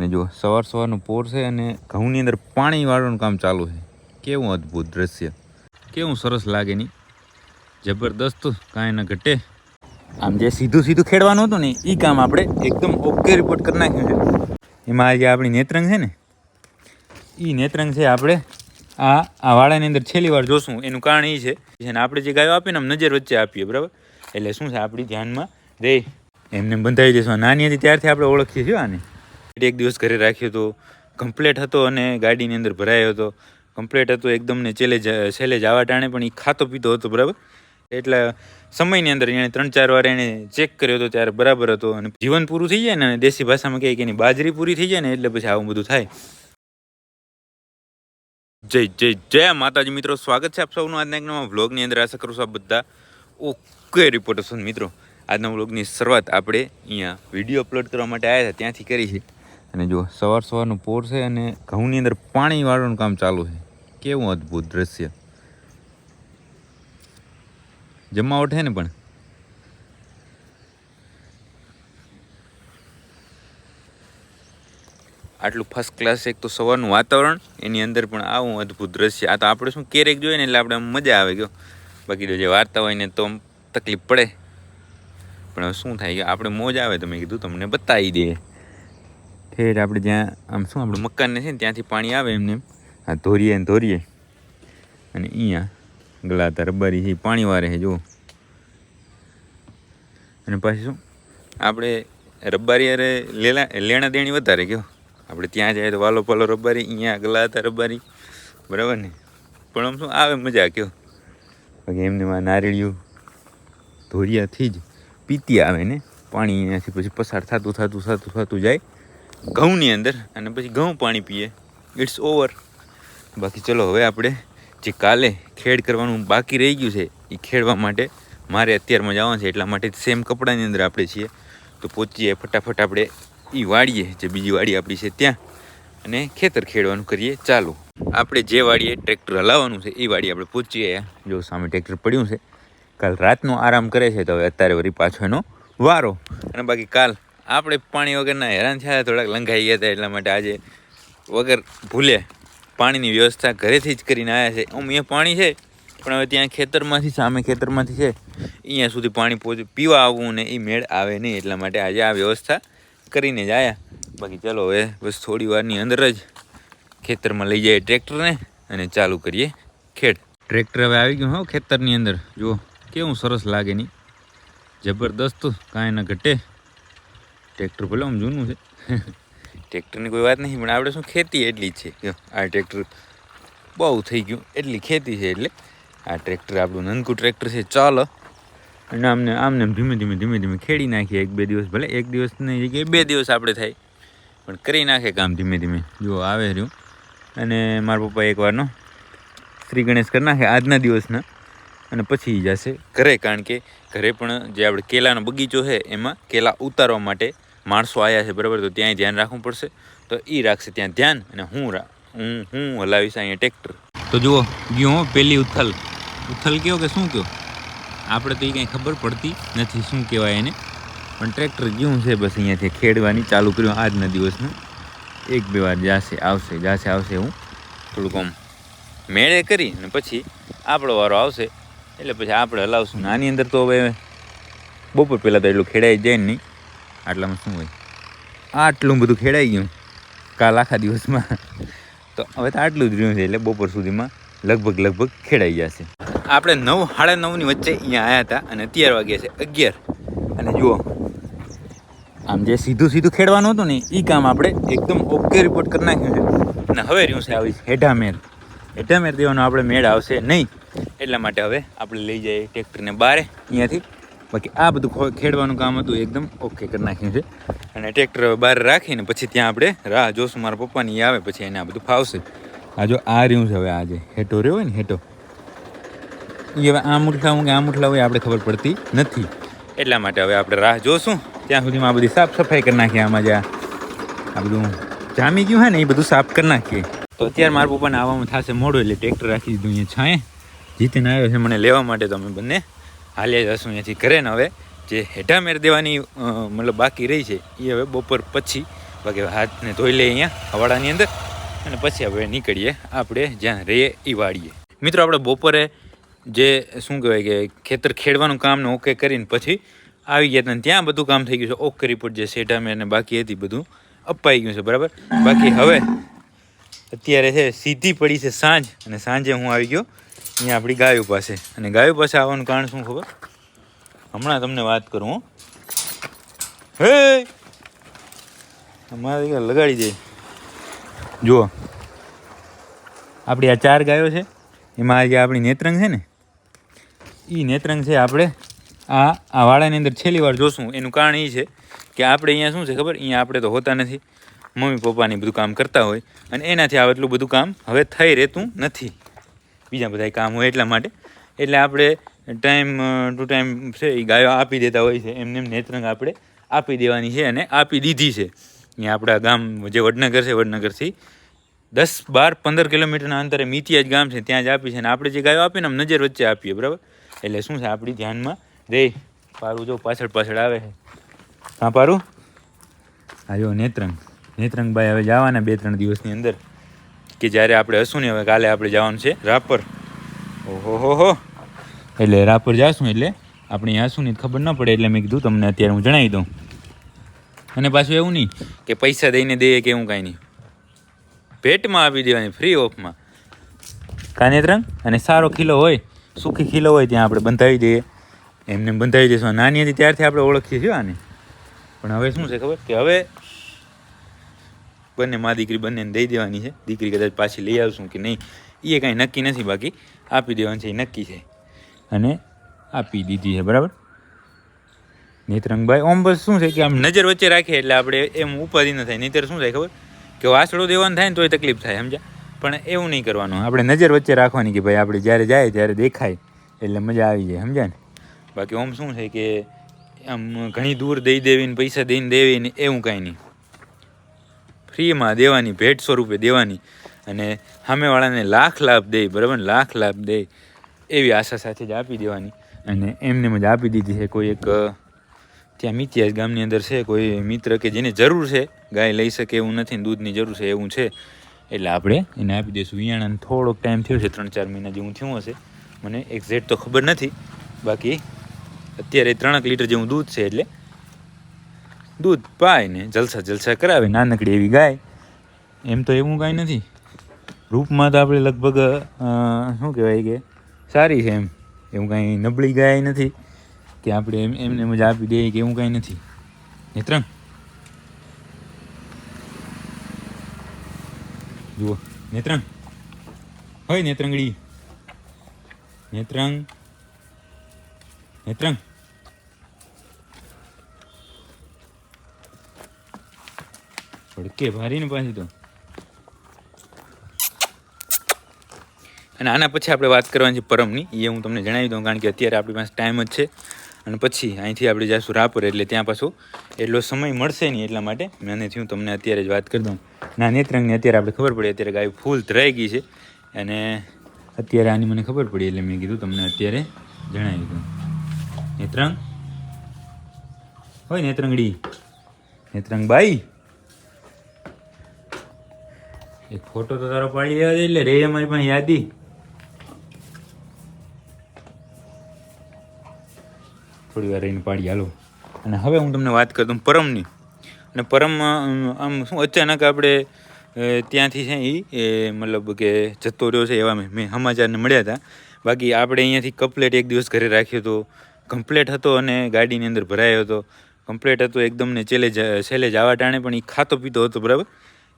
અને જો સવાર સવારનું પોર છે અને ઘઉંની અંદર પાણી વાળવાનું કામ ચાલુ છે. કેવું અદ્ભુત દ્રશ્ય. કેવું સરસ લાગે નહીં જબરદસ્ત કાંઈ ના ઘટે. આમ જે સીધું સીધું ખેડવાનું હતું ને એ કામ આપણે એકદમ ઓકે રિપોર્ટ કરી નાખ્યું છે. એમાં જે આપણી નેત્રંગ છે ને એ નેત્રંગ છે આપણે આ આ વાળાની અંદર છેલ્લી વાર જોશું. એનું કારણ એ છે, જેને આપણે જે ગાયો આપીએ ને, આમ નજર વચ્ચે આપીએ, બરાબર? એટલે શું છે, આપણી ધ્યાનમાં રે. એમને બંધાવી દેશું નાની હતી ત્યારથી આપણે ઓળખીએ છીએ આને. એક દિવસ ઘરે રાખ્યો હતો કમ્પ્લેટ હતો અને ગાડીની અંદર ભરાયો હતો. કમ્પ્લેટ હતો, એકદમ ને છેલ્લે છેલ્લે જવા ટાણે પણ એ ખાતો પીતો હતો, બરાબર? એટલે સમયની અંદર એણે ત્રણ ચાર વાર એણે ચેક કર્યો હતો ત્યારે બરાબર હતો અને જીવન પૂરું થઈ જાય ને અને દેશી ભાષામાં કહે કે એની બાજરી પૂરી થઈ જાય ને એટલે પછી આવું બધું થાય. જય જય જય માતાજી મિત્રો, સ્વાગત છે આપ સૌનું આજના એક નવા વ્લોગની અંદર. આશા કરું છું આપ બધા ઓકે રિપોર્ટર મિત્રો. આજના વ્લોગની શરૂઆત આપણે અહીંયા વીડિયો અપલોડ કરવા માટે આવ્યા હતા, ત્યાંથી કરી છે. અને જો સવાર સવારનું પોર છે અને ઘઉંની અંદર પાણી વાળવાનું કામ ચાલુ છે. કેવું અદ્ભુત દ્રશ્ય. જમવા ઉઠે ને પણ. આટલું ફર્સ્ટ ક્લાસ એક તો સવારનું વાતાવરણ, એની અંદર પણ આવું અદ્ભુત દ્રશ્ય. આ તો આપણે શું ક્યારેક જોઈએ ને એટલે આપણે મજા આવે ગયો. બાકી તો જે વાર્તા હોય ને તો તકલીફ પડે. પણ શું થાય કે આપણે મોજ આવે તો મેં કીધું, તમને બતાવી દઈએ. ઠેર આપણે જ્યાં, આમ શું આપણે મકાનને છે ને, ત્યાંથી પાણી આવે એમને. એમ. આ ધોરીએ ને ધોરીએ. અને અહીંયા ગલાતા રબારી છે, પાણી વારે છે, જુઓ. અને પછી શું? આપણે રબારી અરે લેલા, લેણા દેણી વધારે કહો આપણે ત્યાં જાય તો વાલો પાલો રબારી, અહીંયા ગલાતા રબારી. બરાબર ને? પણ આમ શું આવે મજા કહો બાકી એમને માં નારિયેળિયું ધોરિયાથી જ પીતી આવે ને. પાણી અહીંયાથી પછી પસાર થતું થતું થતું થતું જાય. ઘઉંની અંદર અને પછી ઘઉં પાણી પીએ. ઇટ્સ ઓવર બાકી ચલો હવે આપણે જે કાલે ખેડ કરવાનું બાકી રહી ગયું છે એ ખેડવા માટે મારે અત્યારમાં જવાનું છે, એટલા માટે સેમ કપડાની અંદર આપણે છીએ. તો પહોંચીએ ફટાફટ આપણે એ વાડીએ, જે બીજી વાડી આપણી છે ત્યાં, અને ખેતર ખેડવાનું કરીએ ચાલુ. આપણે જે વાડીએ ટ્રેક્ટર હલાવવાનું છે એ વાડી આપણે પહોંચીએ જો સામે ટ્રેક્ટર પડ્યું છે. કાલ રાતનો આરામ કરે છે, તો હવે અત્યારે વળી પાછો એનો વારો. અને બાકી કાલ આપણે પાણી વગરના હેરાન થયા, થોડાક લંઘાઈ ગયા હતા, એટલા માટે આજે વગર ભૂલે પાણીની વ્યવસ્થા ઘરેથી જ કરીને આવ્યા છે. આમ અહીંયા પાણી છે, પણ હવે ત્યાં ખેતરમાંથી, સામે ખેતરમાંથી છે, અહીંયા સુધી પાણી પહોંચ, પીવા આવવું ને એ મેળ આવે નહીં, એટલા માટે આજે આ વ્યવસ્થા કરીને જ આવ્યા બાકી ચલો હવે બસ થોડી વારની અંદર જ ખેતરમાં લઈ જઈએ ટ્રેક્ટરને અને ચાલુ કરીએ ખેડ. ટ્રેક્ટર હવે આવી ગયું હો ખેતરની અંદર. જુઓ, કેવું સરસ લાગે નહીં. જબરદસ્ત, કાંઈ ન ઘટે. ટ્રેક્ટર ભલે આમ જૂનું છે. ટ્રેક્ટરની કોઈ વાત નહીં, પણ આપણે શું ખેતી એટલી જ છે. આ ટ્રેક્ટર બહુ થઈ ગયું, એટલી ખેતી છે એટલે. આ ટ્રેક્ટર આપણું નનકું ટ્રેક્ટર છે, ચાલો. અને આમને આમને આમ ધીમે ધીમે ધીમે ધીમે ખેડી નાખીએ એક બે દિવસ, ભલે એક દિવસની જગ્યાએ બે દિવસ આપણે થાય. પણ કરી નાખે કામ ધીમે ધીમે. જો આવે રહ્યું. અને મારા પપ્પા એકવારનો શ્રી ગણેશ કરી નાખે આજના દિવસના. અને પછી જશે ઘરે, કારણ કે ઘરે પણ જે આપણે કેલાનો બગીચો છે, એમાં કેલા ઉતારવા માટે માણસો આવ્યા છે, બરાબર? તો ત્યાંય ધ્યાન રાખવું પડશે. તો એ રાખશે ત્યાં ધ્યાન અને હું હું હું હલાવીશ અહીંયા ટ્રેક્ટર. તો જુઓ, ગયો પેલી ઉથલ. ઉથલ કયો કે શું કયો? આપણે તો એ કંઈ ખબર પડતી નથી શું કહેવાય એને. પણ ટ્રેક્ટર ગયું છે બસ અહીંયાથી ખેડવાની ચાલુ કર્યું આજના દિવસનું. એક, બે વાર જાશે, આવશે જાશે, આવશે હું. થોડુંક આમ મેળે કરી અને પછી આપણો વારો આવશે. એટલે પછી આપણે હલાવશું. નાની અંદર તો હવે બપોર પહેલાં તો એટલું ખેડાઈ જાય નહીં. આટલામાં શું હોય? આટલું બધું ખેડાઈ ગયું. કાલ આખા દિવસમાં. તો હવે તો આટલું જ રહ્યું છે એટલે બપોર સુધીમાં લગભગ લગભગ ખેડાઈ જશે આપણે નવ, સાડા નવની વચ્ચે અહીંયા આવ્યા હતા અને અત્યાર વાગ્યા છે. અગિયાર. અને જુઓ, આમ જે સીધું સીધું ખેડવાનું હતું ને એ કામ આપણે એકદમ ઓકે રિપોર્ટ કરી નાખ્યું છે. અને હવે રહ્યું છે આવી હેઢામેર હેઢામેર દેવાનો આપણે મેળ આવશે નહીં. એટલા માટે હવે આપણે લઈ જઈએ ટ્રેક્ટરને બારે. અહીંયાથી બાકી આ બધું ખેડવાનું કામ હતું, એકદમ ઓકે કરી નાખ્યું છે. અને ટ્રેક્ટર બહાર રાખીને પછી ત્યાં આપણે રાહ જોશું. મારા પપ્પાની આવે, પછી એને આ બધું ફાવશે. આ જો આ રહ્યું છે હવે આજે હેઠો રહ્યો હોય ને હેઠો એ હવે આ મુઠલા હું કે આ મુઠલા હોય, આપણે ખબર પડતી નથી. એટલા માટે હવે આપણે રાહ જોશું. ત્યાં સુધીમાં આ બધી સાફ સફાઈ કરી નાખીએ, આમાં જે આ બધું જામી ગયું હોય ને એ બધું સાફ કરી નાખીએ. તો અત્યારે મારા પપ્પાને આવવામાં થશે મોડું, એટલે ટ્રેક્ટર રાખી દીધું અહીંયા છાંય. જીતીને આવ્યો છે મને લેવા માટે તો અમે બંને. હાલ્યા જશું અહીંયાથી ઘરે ને હવે. જે હેઠા મેર દેવાની મતલબ બાકી રહી છે, એ હવે બપોર પછી બાકી હાથને ધોઈ લઈએ અહીંયા, હવાડાની અંદર. અને પછી હવે નીકળીએ, આપણે જ્યાં રહીએ એ વાડીએ. મિત્રો, આપણે બપોરે જે, શું કહેવાય કે, ખેતર ખેડવાનું કામ ને ઓકે કરીને પછી આવી ગયા હતા ત્યાં બધું કામ થઈ ગયું છે. ઓકે રિપોર્ટ જે સેઢા મેં અને બાકી હતી બધું અપાઈ ગયું છે, બરાબર? બાકી હવે અત્યારે છે, સીધી પડી છે સાંજ. અને સાંજે હું આવી ગયો. અહીંયા આપણી ગાયો પાસે. અને ગાયો પાસે આવવાનું કારણ શું ખબર? હમણાં તમને વાત કરું હું. અમારે લગાડી દે. જુઓ. આપણી આ ચાર ગાયો છે. એમાં જે આપણી નેત્રંગ છે ને એ નેત્રંગ છે આપણે આ આ વાડાની અંદર છેલ્લી વાર જોશું. એનું કારણ એ છે કે આપણે અહીંયા શું છે ખબર? અહીંયા આપણે તો હોતા નથી. મમ્મી પપ્પાની બધું કામ કરતા હોય. અને એનાથી આ એટલું બધું કામ હવે થઈ રહેતું નથી. બીજા બધા કામ હોય એટલા માટે. એટલે આપણે ટાઈમ ટુ ટાઈમ છે એ ગાયો આપી દેતા હોય છે. એમને એમ નેત્રંગ આપણે આપી દેવાની છે અને આપી દીધી છે. અહીંયા આપણા ગામ જે વડનગર છે, વડનગરથી દસ બાર પંદર કિલોમીટરના અંતરે મીતિયા જ ગામ છે, ત્યાં જ આપી છે અને આપણે જે ગાયો આપીને આમ નજર વચ્ચે આપીએ, બરાબર? એટલે શું છે, આપણી ધ્યાનમાં રે, પારું જો પાછળ પાછળ આવે છે. હા, પારું? હા જો નેત્રંગ. નેત્રંગભાઈ હવે જવાના બે ત્રણ દિવસની અંદર. કે જ્યારે આપણે હશું ને, હવે કાલે આપણે જવાનું છે રાપર. ઓહો, હો હો. એટલે રાપર જાશું એટલે આપણે અહીંયા શું ને ખબર ન પડે એટલે મેં કીધું તમને અત્યારે હું જણાવી દઉં. અને પાછું એવું નહીં કે પૈસા દઈને દઈએ કે એવું કાંઈ નહીં. ભેટમાં આપી દેવાની ફ્રી ઓફમાં. કાનેત્રંગ અને સારો ખીલો હોય સુખી ખીલો હોય ત્યાં આપણે બંધાવી દઈએ. એમને બંધાવી દઈશું. નાની હતી ત્યારથી આપણે ઓળખીએ છીએ આને. પણ હવે શું છે ખબર? કે હવે બંને મા દીકરી બંનેને દઈ દેવાની છે. દીકરી કદાચ પાછી લઈ આવશું કે નહીં એ કાંઈ નક્કી નથી, બાકી આપી દેવાની છે એ નક્કી છે. અને આપી દીધી છે, બરાબર? નેત્રંગભાઈ, ઓમ બસ શું છે કે આમ નજર વચ્ચે રાખીએ એટલે આપણે એમ ઉપાધિ ન થાય. નહીતર શું થાય ખબર? કે વાસળો દેવાનું થાય ને તોય તકલીફ થાય, સમજ્યા? પણ એવું નહીં કરવાનું. આપણે નજર વચ્ચે રાખવાની કે ભાઈ આપણે જ્યારે જાય ત્યારે દેખાય, એટલે મજા આવી જાય, સમજ્યા ને? બાકી ઓમ શું છે કે આમ ઘણી દૂર દઈ દેવીને, પૈસા દઈને દેવીને એવું કાંઈ નહીં. ફ્રીમાં દેવાની, ભેટ સ્વરૂપે દેવાની અને સામેવાળાને લાખ લાભ દે, બરાબર? લાખ લાભ દે એવી આશા સાથે જ આપી દેવાની. અને એમને જ આપી દીધી છે કોઈ એક ત્યાં મિત્યાસ ગામની અંદર છે, કોઈ મિત્ર કે જેને જરૂર છે, ગાય લઈ શકે એવું નથી દૂધની જરૂર છે એવું છે. એટલે આપણે એને આપી દઈશું. વિયાણાને થોડોક ટાઈમ થયો છે ત્રણ ચાર મહિના જેવું થયું હશે. મને એક્ઝેક્ટ તો ખબર નથી. બાકી અત્યારે ત્રણેક લીટર જેવું દૂધ છે એટલે દૂધ પાય ને જલસા જલસા કરાવે, નાનકડી એવી ગાય. એમ તો એવું કાંઈ નથી. રૂપમાં તો આપણે લગભગ શું કહેવાય કે, સારી છે એમ. એવું કાંઈ નબળી ગાય નથી કે આપણે એમ, એમને એમ જ આપી દઈએ કે એવું કાંઈ નથી. નેત્રંગ જુઓ, નેત્રંગ. હોય નેત્રંગડી. નેત્રંગ. નેત્રંગ. ભડકે ભારી ને પાછી તો અને આના પછી આપણે વાત કરવાની છે પરમની, એ હું તમને જણાવી દઉં, કારણ કે અત્યારે આપણી પાસે ટાઈમ જ છે. અને પછી અહીંથી આપણે જઈશું રાપર, એટલે ત્યાં પાછું એટલો સમય મળશે નહીં એટલા માટે મેં હું તમને અત્યારે જ વાત કરી દઉં. ના નેત્રંગની અત્યારે આપણે ખબર પડી, અત્યારે ગાય ફૂલ ધરાઈ ગઈ છે. અને અત્યારે આની મને ખબર પડી એટલે મેં કીધું તમને અત્યારે જણાવી દઉં. નેત્રંગ? હોય નેત્રંગડી. નેત્રંગબાઈ એક ફોટો તો તારો પાડી લેવા દે એટલે રે અમારી પાસે યાદી. થોડી વાર રહીને પાડી, હાલો. અને હવે હું તમને વાત કરી દઉં પરમની. અને પરમ આમ શું અચાનક આપણે ત્યાંથી છે એ મતલબ કે જતો રહ્યો છે એવા મેં સમાચારને મળ્યા હતા. બાકી આપણે અહીંયાથી કમ્પ્લેટ એક દિવસ ઘરે રાખ્યો હતો કમ્પ્લેટ હતો અને ગાડીની અંદર ભરાયો હતો. કમ્પ્લેટ હતો એકદમ ને ચેલે છેલ્લે જવા ટાણે પણ એ ખાતો પીતો હતો, બરાબર?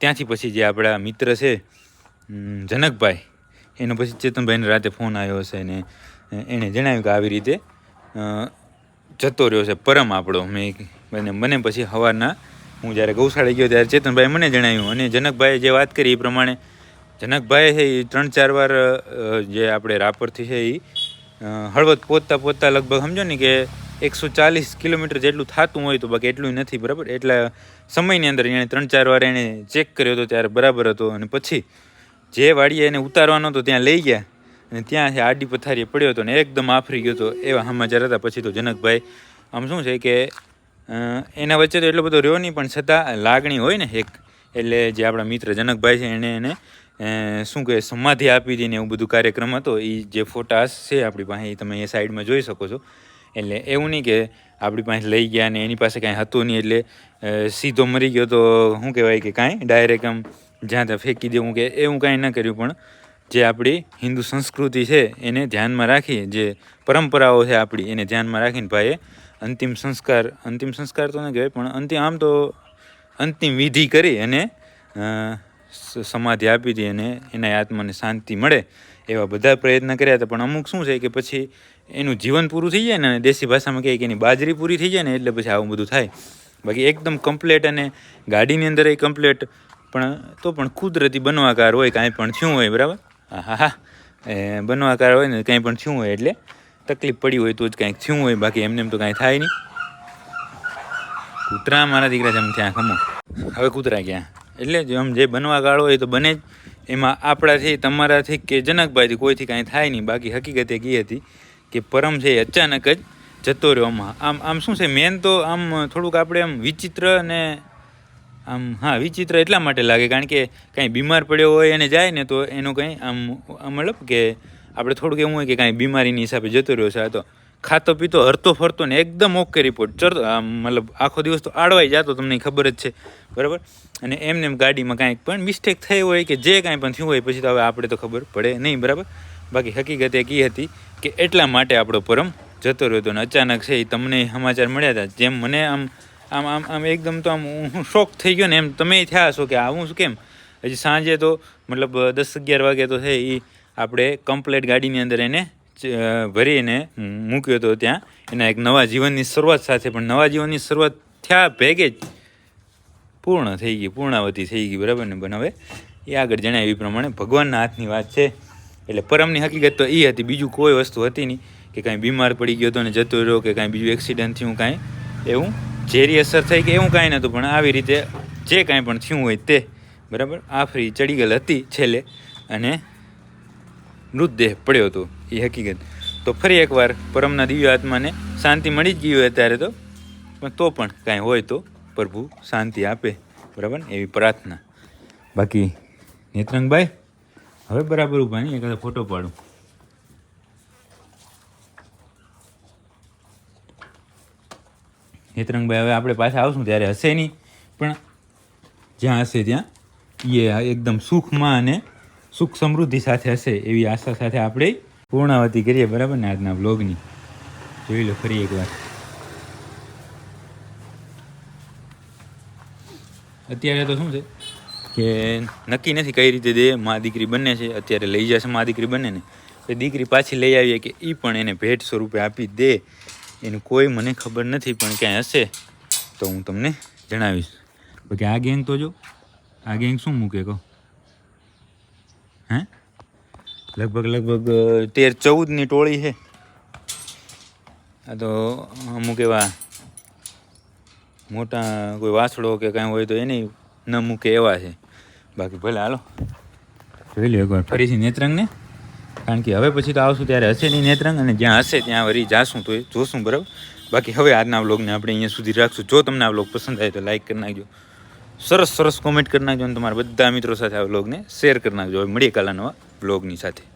ત્યાંથી પછી જે આપણા મિત્ર છે જનકભાઈ, એનો પછી ચેતનભાઈને રાતે ફોન આવ્યો હશે ને એણે જણાવ્યું કે આવી રીતે જતો રહ્યો છે પરમ આપણો. મેં મને મને પછી સવારના હું જ્યારે ગૌશાળે ગયો ત્યારે ચેતનભાઈ મને જણાવ્યું અને જનકભાઈએ જે વાત કરી એ પ્રમાણે, જનકભાઈ છે એ ત્રણ ચાર વાર જે આપણે રાપરથી છે એ હળવદ પહોંચતા પહોંચતા લગભગ સમજો ને કે એકસો ચાલીસ કિલોમીટર જેટલું થતું હોય તો બાકી એટલું નથી, બરાબર? એટલા સમયની અંદર એણે ત્રણ ચાર વાર એણે ચેક કર્યો હતો ત્યારે બરાબર હતો. અને પછી જે વાડીએ એને ઉતારવાનો હતો ત્યાં લઈ ગયા અને ત્યાં આડી પથારીએ પડ્યો હતો ને એકદમ આફરી ગયો હતો. એવા સમાચાર હતા. પછી તો જનકભાઈ, આમ શું છે કે એના વચ્ચે તો એટલો બધો રહ્યો નહીં, પણ છતાં લાગણી હોય ને એક. એટલે જે આપણા મિત્ર જનકભાઈ છે એણે એને શું કહે, સમાધિ આપી હતી એવું બધું કાર્યક્રમ હતો, એ જે ફોટા છે આપણી પાસે, એ તમે એ સાઈડમાં જોઈ શકો છો. એટલે એવું નહીં કે આપણી પાસે લઈ ગયા ને એની પાસે કાંઈ હતું નહીં, એટલે સીધો મરી ગયો તો શું કહેવાય કે કાંઈ ડાયરેક્ટ આમ જ્યાં ત્યાં ફેંકી દેવું કે એવું કાંઈ ન કર્યું. પણ જે આપણી હિન્દુ સંસ્કૃતિ છે, એને ધ્યાનમાં રાખી, જે પરંપરાઓ છે આપણી, એને ધ્યાનમાં રાખીને ભાઈએ અંતિમ સંસ્કાર અંતિમ સંસ્કાર તો ન કહેવાય, પણ અંતિમ આમ તો અંતિમ વિધિ કરી અને સમાધિ આપી હતી અને એના આત્માને શાંતિ મળે એવા બધા પ્રયત્ન કર્યા હતા. પણ અમુક શું છે કે પછી એનું જીવન પૂરું થઈ જાય ને અને દેશી ભાષામાં કહે કે એની બાજરી પૂરી થઈ જાય ને એટલે પછી આવું બધું થાય. બાકી એકદમ કમ્પ્લેટ અને ગાડીની અંદર એ કમ્પ્લેટ પણ તો પણ કુદરતી બનવાકાર હોય કાંઈ પણ થયું હોય, બરાબર? હા હા એ, બનવાકાર હોય ને કાંઈ પણ થયું હોય એટલે તકલીફ પડી હોય તો જ કાંઈક થયું હોય, બાકી એમને એમ તો કાંઈ થાય નહીં. કૂતરા, મારા દીકરા જેમ ત્યાં ખમો. હવે કૂતરા ગયા એટલે જ આમ જે બનવા ગાળો હોય તો બને જ. એમાં આપણાથી, તમારાથી કે જનકભાઈથી કોઈથી કાંઈ થાય નહીં. બાકી હકીકત એ હતી કે પરમ છે એ અચાનક જ જતો રહ્યો આમાં. આમ આમ શું છે? મેન તો આમ થોડુંક આપણે આમ વિચિત્ર અને આમ, હા, વિચિત્ર એટલા માટે લાગે. કારણ કે કાંઈ બીમાર પડ્યો હોય અને જાય ને તો એનું કંઈ આમ મતલબ કે આપણે થોડુંક એવું હોય કે કાંઈ બીમારીની હિસાબે જતો રહ્યો છે. આ તો ખાતો પીતો, હરતો ફરતો ને એકદમ ઓકે રિપોર્ટ આમ મતલબ આખો દિવસ તો આડવાઈ જતો, તમને ખબર જ છે. બરાબર? અને એમને એમ ગાડીમાં કાંઈક પણ મિસ્ટેક થઈ હોય કે જે કાંઈ પણ થયું હોય, પછી તો હવે આપણે તો ખબર પડે નહીં, બરાબર? બાકી હકીકત એક એ હતી કે એટલા માટે આપણો પરમ જતો રહ્યો હતો અને અચાનક છે એ તમને સમાચાર મળ્યા હતા, જેમ મને આમ આમ આમ આમ એકદમ તો આમ હું શોખ થઈ ગયો ને એમ તમે થયા હશો કે આવું શું કેમ? હજી સાંજે તો મતલબ દસ અગિયાર વાગે તો છે એ આપણે કમ્પ્લેટ ગાડીની અંદર એને ભરીને મૂક્યો હતો ત્યાં. એના એક નવા જીવનની શરૂઆત સાથે પણ નવા જીવનની શરૂઆત થયા ભેગે જ પૂર્ણ થઈ ગઈ, પૂર્ણાવતી થઈ ગઈ, બરાબર ને? પણ હવે એ આગળ જણાવ્યું એ પ્રમાણે ભગવાનના હાથની વાત છે. એટલે પરમની હકીકત તો એ હતી, બીજું કોઈ વસ્તુ હતી નહીં કે કાંઈ બીમાર પડી ગયો હતો ને જતો રહ્યો કે કાંઈ બીજું એક્સિડન્ટ થયું કાંઈ, એવું ઝેરી અસર થઈ કે એવું કાંઈ નહોતું. પણ આવી રીતે જે કાંઈ પણ થયું હોય તે, બરાબર, આફરી ચડી ગયેલ હતી છેલ્લે. અને મૃતદેહ પડ્યો હતો, એ હકીકત. તો ફરી એકવાર પરમના દિવ્ય આત્માને શાંતિ મળી જ ગઈ હોય અત્યારે તો, પણ તો પણ કાંઈ હોય તો પ્રભુ શાંતિ આપે, બરાબર? ને એવી પ્રાર્થના. બાકી નેત્રંગભાઈ, હવે બરાબર ઊભા નહીં, એકાદો ફોટો પાડું. નેત્રંગભાઈ, હવે આપણે પાછા આવશું ત્યારે હશે નહીં, પણ જ્યાં હશે ત્યાં એ એકદમ સુખમાં અને સુખ સમૃદ્ધિ સાથે હશે એવી આશા સાથે આપણે પૂર્ણાવતી કરીએ, બરાબર ને આજના બ્લોગની જોઈ લો ફરી એકવાર. અત્યારે તો શું છે કે નક્કી નથી કઈ રીતે દે, મા દીકરી બંને છે, અત્યારે લઈ જશે મા દીકરી બંને ને એ દીકરી પાછી લઈ આવીએ કે એ પણ એને ભેટ સ્વરૂપે આપી દે. એનું કોઈ મને ખબર નથી, પણ ક્યાંય હશે તો હું તમને જણાવીશ. બાકી આ ગેંગ તો જો, આ ગેંગ શું મૂકે કહો? હે? લગભગ લગભગ તેર ચૌદની ટોળી છે. આ તો અમુક એવા મોટા કોઈ વાસડો કે કાંઈ હોય તો એને ન મૂકે એવા છે. બાકી ભલે, હાલો. જોઈ લો એકવાર, ફરીથી નેત્રંગને. કારણ કે હવે પછી તો આવશું ત્યારે હશે નહીં નેત્રંગ અને જ્યાં હશે ત્યાં વળી જાશું તો એ જોશું, બરાબર? બાકી હવે આજના વ્લોગને આપણે અહીંયા સુધી રાખશું. જો તમને આ વ્લોગ પસંદ આવે તો લાઈક કરી નાખજો. સરસ સરસ કોમેન્ટ કરી નાખજો અને તમારા બધા મિત્રો સાથે આ વ્લોગને શેર કરી નાખજો. હવે મળીએ કાલા નવા વ્લોગની સાથે.